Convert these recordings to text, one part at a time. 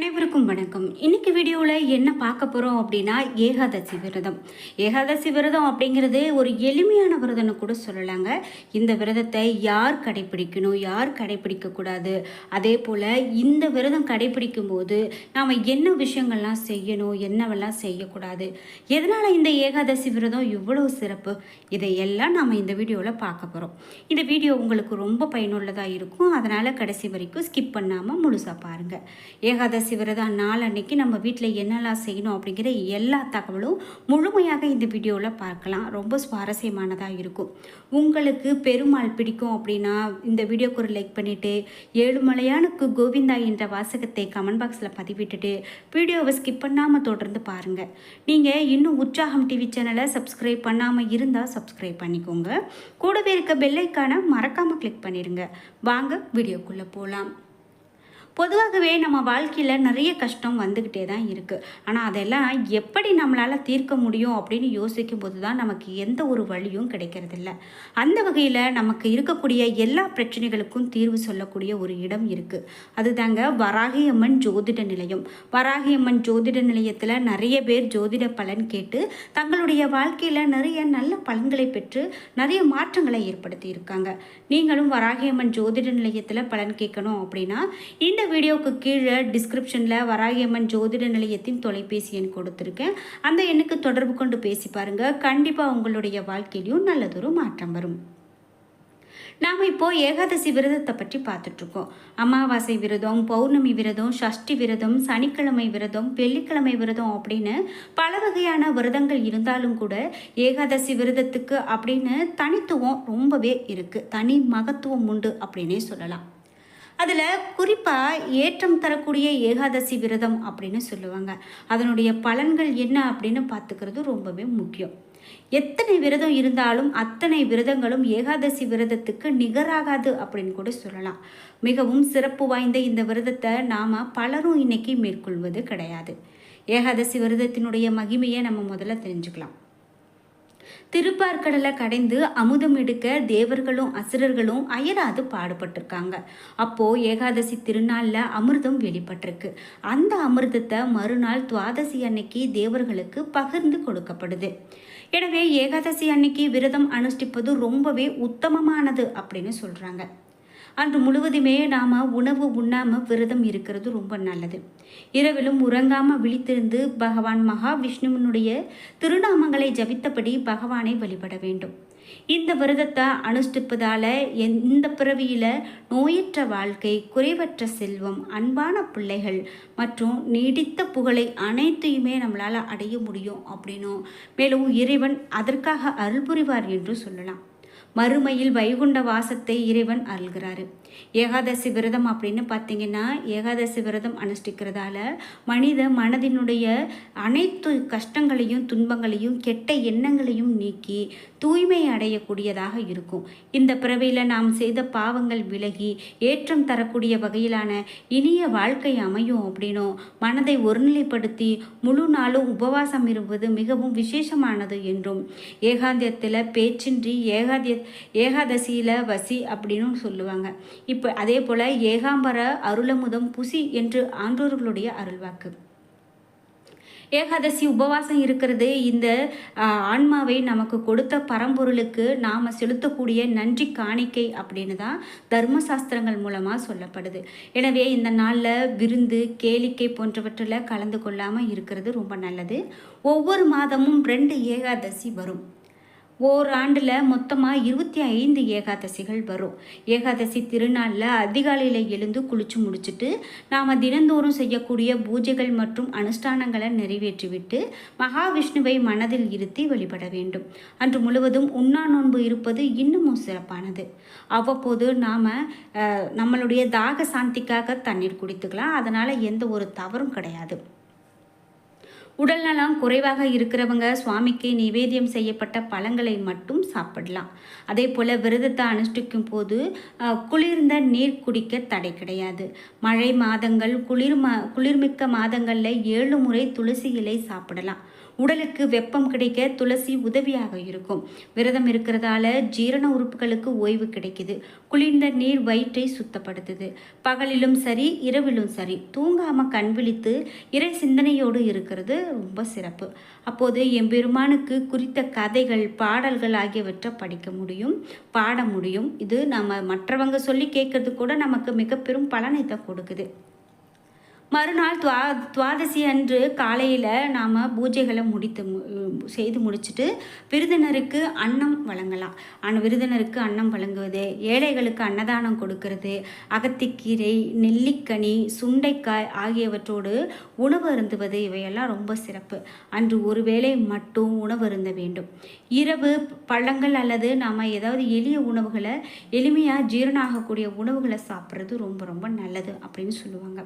அனைவருக்கும் வணக்கம். இன்னைக்கு வீடியோவில் என்ன பார்க்க போகிறோம் அப்படின்னா ஏகாதசி விரதம். ஏகாதசி விரதம் அப்படிங்கிறது ஒரு எளிமையான விரதம்னு கூட சொல்லலாங்க. இந்த விரதத்தை யார் கடைப்பிடிக்கணும் யார் கடைப்பிடிக்கக்கூடாது அதே போல் இந்த விரதம் கடைபிடிக்கும் போது நாம் என்ன விஷயங்கள்லாம் செய்யணும் என்னவெல்லாம் செய்யக்கூடாது? எதனால் இந்த ஏகாதசி விரதம் இவ்வளோ சிறப்பு? இதையெல்லாம் நாம் இந்த வீடியோவில் பார்க்க போகிறோம் இந்த வீடியோ உங்களுக்கு ரொம்ப பயனுள்ளதாக இருக்கும். அதனால் கடைசி வரைக்கும் ஸ்கிப் பண்ணாமல் முழுசாக பாருங்கள் ஏகாதசி விரதம் நாள் அன்னைக்கு நம்ம வீட்டில் என்னெல்லாம் செய்யணும் அப்படிங்கிற எல்லா தகவலும் முழுமையாக இந்த வீடியோவில் பார்க்கலாம். ரொம்ப சுவாரஸ்யமானதாக இருக்கும். உங்களுக்கு பெருமாள் பிடிக்கும் அப்படின்னா இந்த வீடியோக்கு ஒரு லைக் பண்ணிவிட்டு ஏழுமலையானுக்கு கோவிந்தா என்ற வாசகத்தை கமெண்ட் பாக்ஸில் பதிவிட்டுட்டு வீடியோவை ஸ்கிப் பண்ணாமல் தொடர்ந்து பாருங்கள் நீங்கள் இன்னும் உற்சாகம் டிவி சேனலை சப்ஸ்கிரைப் பண்ணாமல் இருந்தால் சப்ஸ்கிரைப் பண்ணிக்கோங்க. கூடவே இருக்க பெல்லைக்கான மறக்காமல் கிளிக் பண்ணிடுங்க வாங்க வீடியோக்குள்ளே போகலாம் பொதுவாகவே நம்ம வாழ்க்கையில் நிறைய கஷ்டம் வந்துக்கிட்டே தான் இருக்குது ஆனால் அதெல்லாம் எப்படி நம்மளால் தீர்க்க முடியும் அப்படின்னு யோசிக்கும் போது தான் நமக்கு எந்த ஒரு வழியும் கிடைக்கிறதில்ல. அந்த வகையில் நமக்கு இருக்கக்கூடிய எல்லா பிரச்சனைகளுக்கும் தீர்வு சொல்லக்கூடிய ஒரு இடம் இருக்குது அதுதாங்க வராகியம்மன் ஜோதிட நிலையம். வராகியம்மன் ஜோதிட நிலையத்தில் நிறைய பேர் ஜோதிட பலன் கேட்டு தங்களுடைய வாழ்க்கையில் நிறைய நல்ல பலன்களை பெற்று நிறைய மாற்றங்களை ஏற்படுத்தி இருக்காங்க நீங்களும் வராகியம்மன் ஜோதிட நிலையத்தில் பலன் கேட்கணும் அப்படின்னா இந்த வீடியோவுக்கு கீழே டிஸ்கிரிப்ஷனில் வராகியம்மன் ஜோதிட நிலையத்தின் தொலைபேசி எண் கொடுத்துருக்கேன். அந்த எண்ணுக்கு தொடர்பு கொண்டு பேசி பாருங்கள் கண்டிப்பாக உங்களுடைய வாழ்க்கையிலையும் நல்லதொரு மாற்றம் வரும். நாம் இப்போ ஏகாதசி விரதத்தை பற்றி பார்த்துட்ருக்கோம். அமாவாசை விரதம் பௌர்ணமி விரதம் சஷ்டி விரதம் சனிக்கிழமை விரதம் வெள்ளிக்கிழமை விரதம் அப்படின்னு பல வகையான விரதங்கள் இருந்தாலும் கூட ஏகாதசி விரதத்துக்கு அப்படின்னு தனித்துவம் ரொம்பவே இருக்குது தனி மகத்துவம் உண்டு அப்படின்னே சொல்லலாம். அதில் குறிப்பாக ஏற்றம் தரக்கூடிய ஏகாதசி விரதம் அப்படின்னு சொல்லுவாங்க. அதனுடைய பலன்கள் என்ன அப்படின்னு பார்த்துக்கிறது ரொம்பவே முக்கியம். எத்தனை விரதம் இருந்தாலும் அத்தனை விரதங்களும் ஏகாதசி விரதத்துக்கு நிகராகாது அப்படின்னு கூட சொல்லலாம். மிகவும் சிறப்பு வாய்ந்த இந்த விரதத்தை நாம் பலரும் இன்னைக்கு மேற்கொள்வது கிடையாது. ஏகாதசி விரதத்தினுடைய மகிமையை நம்ம முதல்ல தெரிஞ்சுக்கலாம். திருப்பார்கடலை கடைந்து அமுதம் எடுக்க தேவர்களும் அசுரர்களும் அயராது பாடுபட்டிருக்காங்க. அப்போ ஏகாதசி திருநாளில் அமிர்தம் வெளிப்பட்டிருக்கு. அந்த அமிர்தத்தை மறுநாள் துவாதசி அன்னைக்கு தேவர்களுக்கு பகிர்ந்து கொடுக்கப்படுது. எனவே ஏகாதசி அன்னைக்கு விரதம் அனுஷ்டிப்பது ரொம்பவே உத்தமமானது அப்படின்னு சொல்கிறாங்க அன்று முழுவதுமே நாம் உணவு உண்ணாமல் விரதம் இருக்கிறது ரொம்ப நல்லது. இரவிலும் உறங்காமல் விழித்திருந்து பகவான் மகாவிஷ்ணுவனுடைய திருநாமங்களை ஜபித்தபடி பகவானை வழிபட வேண்டும். இந்த விரதத்தை அனுஷ்டிப்பதால் இந்த பிறவியில் நோயற்ற வாழ்க்கை குறைவற்ற செல்வம் அன்பான பிள்ளைகள் மற்றும் நீடித்த புகழை அனைத்தையுமே நம்மளால் அடைய முடியும் அப்படின்னும் மேலும் இறைவன் அதற்காக அருள் புரிவார் என்று சொல்லலாம். மறுமையில் வைகுண்ட வாசத்தை இறைவன் அருள்கிறாரு. ஏகாதசி விரதம் அப்படின்னு பார்த்தீங்கன்னா ஏகாதசி விரதம் அனுஷ்டிக்கிறதால மனித மனதினுடைய அனைத்து கஷ்டங்களையும் துன்பங்களையும் கெட்ட எண்ணங்களையும் நீக்கி தூய்மை அடையக்கூடியதாக இருக்கும். இந்த பிறவியில் நாம் செய்த பாவங்கள் விலகி ஏற்றம் தரக்கூடிய வகையிலான இனிய வாழ்க்கை அமையும் அப்படின்னும் மனதை ஒருநிலைப்படுத்தி முழு நாளும் உபவாசம் இருப்பது மிகவும் விசேஷமானது என்றும் ஏகாந்தியத்தில் பேச்சின்றி ஏகாதிய ஏகாதசியில் வசி அப்படின்னு சொல்லுவாங்க. இப்போ அதே போல் ஏகாம்பர அருளமுதம் புசி என்று ஆன்றோர்களுடைய அருள்வாக்கு. ஏகாதசி உபவாசம் இருக்கிறது. இந்த ஆன்மாவை நமக்கு கொடுத்த பரம்பொருளுக்கு நாம் செலுத்தக்கூடிய நன்றி காணிக்கை அப்படின்னு தான் தர்மசாஸ்திரங்கள் மூலமாக சொல்லப்படுது. எனவே இந்த நாளில் விருந்து கேளிக்கை போன்றவற்றில் கலந்து கொள்ளாமல் இருக்கிறது ரொம்ப நல்லது. ஒவ்வொரு மாதமும் ரெண்டு ஏகாதசி வரும். ஓராண்டில் மொத்தமாக இருபத்தி ஐந்து ஏகாதசிகள் வரும். ஏகாதசி திருநாளில் அதிகாலையில் எழுந்து குளிச்சு முடிச்சுட்டு நாம் தினந்தோறும் செய்யக்கூடிய பூஜைகள் மற்றும் அனுஷ்டானங்களை நிறைவேற்றிவிட்டு மகாவிஷ்ணுவை மனதில் இருத்தி வழிபட வேண்டும். அன்று முழுவதும் உண்ணா நோன்பு இருப்பது இன்னமும் சிறப்பானது. அவ்வப்போது நாம் நம்மளுடைய தாக சாந்திக்காக தண்ணீர் குடித்துக்கலாம். அதனால் எந்த ஒரு தவறும் கிடையாது. உடல்நலம் குறைவாக இருக்கிறவங்க சுவாமிக்கு நிவேதியம் செய்யப்பட்ட பழங்களை மட்டும் சாப்பிடலாம். அதே போல் விரதத்தை அனுஷ்டிக்கும் போது குளிர்ந்த நீர் குடிக்க தடை கிடையாது. மழை மாதங்கள் குளிர் மா குளிர்மிக்க மாதங்களில் ஏழு முறை துளசி இலை சாப்பிடலாம். உடலுக்கு வெப்பம் கிடைக்க துளசி உதவியாக இருக்கும். விரதம் இருக்கிறதால ஜீரண உறுப்புகளுக்கு ஓய்வு கிடைக்குது. குளிர்ந்த நீர் வயிற்றை சுத்தப்படுத்துது. பகலிலும் சரி இரவிலும் சரி தூங்காம கண் விழித்து இறை சிந்தனையோடு இருக்கிறது ரொம்ப சிறப்பு. அப்போது எம்பெருமானுக்கு குறித்த கதைகள் பாடல்கள் ஆகியவற்றை படிக்க முடியும் பாட முடியும். இது நம்ம மற்றவங்க சொல்லி கேட்கறது கூட நமக்கு மிக பெரும் பலனை தான் கொடுக்குது. மறுநாள் துவா துவாதசி அன்று காலையில் நாம் பூஜைகளை முடித்து செய்து முடிச்சுட்டு விருதினருக்கு அன்னம் வழங்கலாம். ஆனால் விருதினருக்கு அன்னம் வழங்குவது ஏழைகளுக்கு அன்னதானம் கொடுக்கறது அகத்திக்கீரை நெல்லிக்கனி சுண்டைக்காய் ஆகியவற்றோடு உணவு அருந்துவது இவையெல்லாம் ரொம்ப சிறப்பு. அன்று ஒரு வேளை மட்டும் உணவு அருந்த வேண்டும். இரவு பழங்கள் அல்லது நாம் ஏதாவது எளிய உணவுகளை எளிமையாக ஜீரணம் ஆகக்கூடிய உணவுகளை சாப்பிட்றது ரொம்ப ரொம்ப நல்லது அப்படின்னு சொல்லுவாங்க.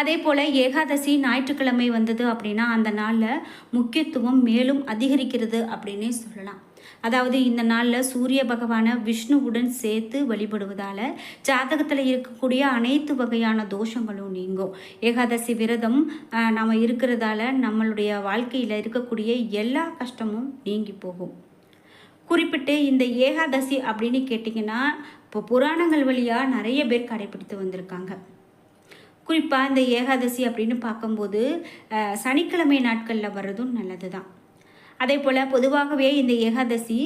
அதே போல் ஏகாதசி ஞாயிற்றுக்கிழமை வந்தது அப்படின்னா அந்த நாளில் முக்கியத்துவம் மேலும் அதிகரிக்கிறது அப்படின்னே சொல்லலாம். அதாவது இந்த நாளில் சூரிய பகவானை விஷ்ணுவுடன் சேர்த்து வழிபடுவதால் ஜாதகத்தில் இருக்கக்கூடிய அனைத்து வகையான தோஷங்களும் நீங்கும். ஏகாதசி விரதம் நம்ம இருக்கிறதால நம்மளுடைய வாழ்க்கையில் இருக்கக்கூடிய எல்லா கஷ்டமும் நீங்கி போகும். குறிப்பிட்டு இந்த ஏகாதசி அப்படின்னு கேட்டிங்கன்னா இப்போ புராணங்கள் வழியாக நிறைய பேர் கடைபிடித்து வந்திருக்காங்க. குறிப்பாக இந்த ஏகாதசி அப்படின்னு பார்க்கும்போது சனிக்கிழமை நாட்களில் வர்றதும் நல்லது தான் அதே போல் பொதுவாகவே இந்த ஏகாதசி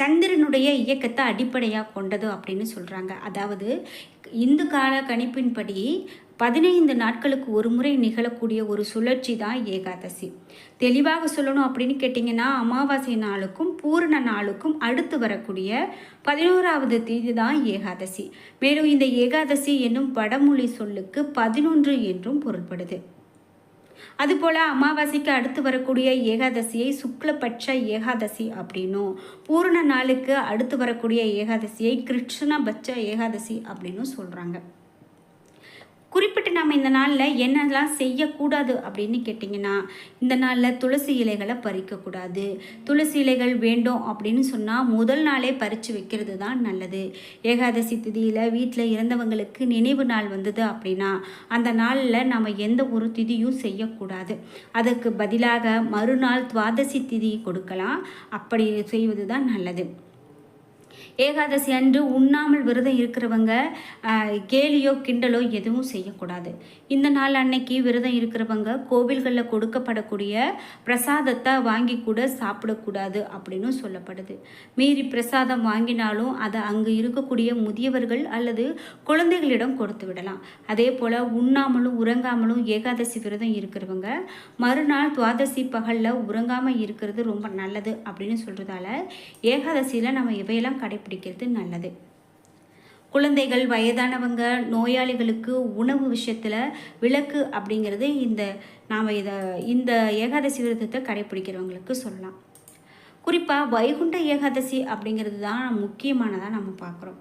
சந்திரனுடைய இயக்கத்தை அடிப்படையாக கொண்டது அப்படின்னு சொல்கிறாங்க அதாவது இந்து கால கணிப்பின்படி பதினைந்து நாட்களுக்கு ஒரு முறை நிகழக்கூடிய ஒரு சுழற்சி தான் ஏகாதசி. தெளிவாக சொல்லணும் அப்படின்னு கேட்டிங்கன்னா அமாவாசை நாளுக்கும் பூரண நாளுக்கும் அடுத்து வரக்கூடிய பதினோராவது தேதி தான் ஏகாதசி. மேலும் இந்த ஏகாதசி என்னும் வடமொழி சொல்லுக்கு பதினொன்று என்றும் பொருள்படுது. அதுபோல் அமாவாசைக்கு அடுத்து வரக்கூடிய ஏகாதசியை சுக்லபட்ச ஏகாதசி அப்படின்னும் பூரண நாளுக்கு அடுத்து வரக்கூடிய ஏகாதசியை கிருஷ்ணபட்ச ஏகாதசி அப்படின்னும் சொல்கிறாங்க குறிப்பிட்டு நம்ம இந்த நாளில் என்னெல்லாம் செய்யக்கூடாது அப்படின்னு கேட்டிங்கன்னா இந்த நாளில் துளசி இலைகளை பறிக்கக்கூடாது. துளசி இலைகள் வேண்டும் அப்படின்னு சொன்னால் முதல் நாளே பறித்து வைக்கிறது தான் நல்லது. ஏகாதசி திதியில் வீட்டில் இறந்தவங்களுக்கு நினைவு நாள் வந்தது அப்படின்னா அந்த நாளில் நம்ம எந்த ஒரு திதியும் செய்யக்கூடாது. அதற்கு பதிலாக மறுநாள் துவாதசி திதி கொடுக்கலாம். அப்படி செய்வது தான் நல்லது. ஏகாதசி அன்று உண்ணாமல் விரதம் இருக்கிறவங்க கேலியோ கிண்டலோ எதுவும் செய்யக்கூடாது. இந்த நாள் அன்னைக்கு விரதம் இருக்கிறவங்க கோவில்களில் கொடுக்கப்படக்கூடிய பிரசாதத்தை வாங்கி கூட சாப்பிடக்கூடாது அப்படின்னு சொல்லப்படுது. மீறி பிரசாதம் வாங்கினாலும் அதை அங்கு இருக்கக்கூடிய முதியவர்கள் அல்லது குழந்தைகளிடம் கொடுத்து விடலாம். அதே போல் உண்ணாமலும் உறங்காமலும் ஏகாதசி விரதம் இருக்கிறவங்க மறுநாள் துவாதசி பகலில் உறங்காமல் இருக்கிறது ரொம்ப நல்லது அப்படின்னு சொல்கிறதால ஏகாதசியில் நம்ம இவையெல்லாம் கடை கடைப்பிடிக்கிறது நல்லது. குழந்தைகள் வயதானவங்க நோயாளிகளுக்கு உணவு விஷயத்தில் விளக்கு அப்படிங்கிறது இந்த நாம் இதை இந்த ஏகாதசி விரதத்தை கடைப்பிடிக்கிறவங்களுக்கு சொல்லலாம். குறிப்பாக வைகுண்ட ஏகாதசி அப்படிங்கிறது தான் முக்கியமானதாக நம்ம பார்க்குறோம்.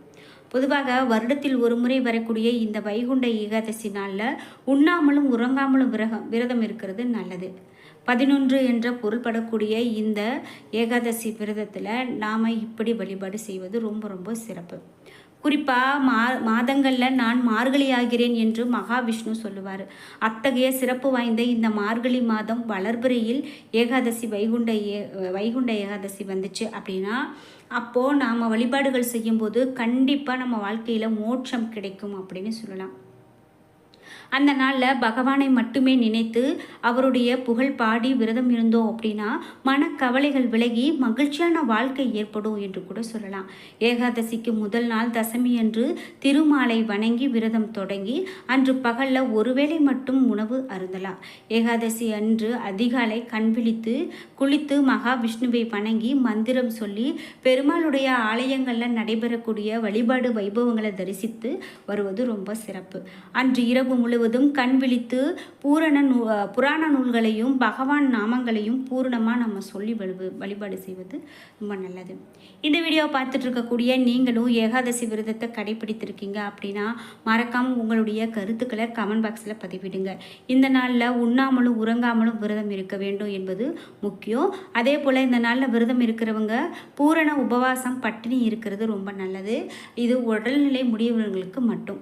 பொதுவாக வருடத்தில் ஒரு முறை வரக்கூடிய இந்த வைகுண்ட ஏகாதசி நாளில் உண்ணாமலும் உறங்காமலும் விரகம் விரதம் இருக்கிறது நல்லது. பதினொன்று என்ற பொருள்படக்கூடிய இந்த ஏகாதசி விரதத்தில் நாம் இப்படி வழிபாடு செய்வது ரொம்ப ரொம்ப சிறப்பு. குறிப்பாக மா மாதங்களில் நான் மார்கழி ஆகிறேன் என்று மகாவிஷ்ணு சொல்லுவார். அத்தகைய சிறப்பு வாய்ந்த இந்த மார்கழி மாதம் வளர்பிறையில் ஏகாதசி வைகுண்ட ஏ வைகுண்ட ஏகாதசி வந்துச்சு அப்படின்னா அப்போது நாம் வழிபாடுகள் செய்யும்போது கண்டிப்பாக நம்ம வாழ்க்கையில் மோட்சம் கிடைக்கும் அப்படின்னு சொல்லலாம். அந்த நாளில் பகவானை மட்டுமே நினைத்து அவருடைய புகழ் பாடி விரதம் இருந்தோம் அப்படின்னா மனக்கவலைகள் விலகி மகிழ்ச்சியான வாழ்க்கை ஏற்படும் என்று கூட சொல்லலாம். ஏகாதசிக்கு முதல் நாள் தசமி அன்று திருமாலை வணங்கி விரதம் தொடங்கி அன்று பகலில் ஒருவேளை மட்டும் உணவு அருந்தலாம். ஏகாதசி அன்று அதிகாலை கண் விழித்து குளித்து மகாவிஷ்ணுவை வணங்கி மந்திரம் சொல்லி பெருமாளுடைய ஆலயங்களில் நடைபெறக்கூடிய வழிபாடு வைபவங்களை தரிசித்து வருவது ரொம்ப சிறப்பு. அன்று இரவு முழு முழுவதும் கண் விழித்து பூரண நூ புராண நூல்களையும் பகவான் நாமங்களையும் பூரணமாக நம்ம சொல்லி வழி வழிபாடு செய்வது ரொம்ப நல்லது. இந்த வீடியோவை பார்த்துட்டு இருக்கக்கூடிய நீங்களும் ஏகாதசி விரதத்தை கடைபிடித்திருக்கீங்க அப்படின்னா மறக்காமல் உங்களுடைய கருத்துக்களை கமெண்ட் பாக்ஸில் பதிவிடுங்க. இந்த நாளில் உண்ணாமலும் உறங்காமலும் விரதம் இருக்க வேண்டும் என்பது முக்கியம். அதே போல் இந்த நாளில் விரதம் இருக்கிறவங்க பூரண உபவாசம் பட்டினி இருக்கிறது ரொம்ப நல்லது. இது உடல்நிலை முடியவர்களுக்கு மட்டும்.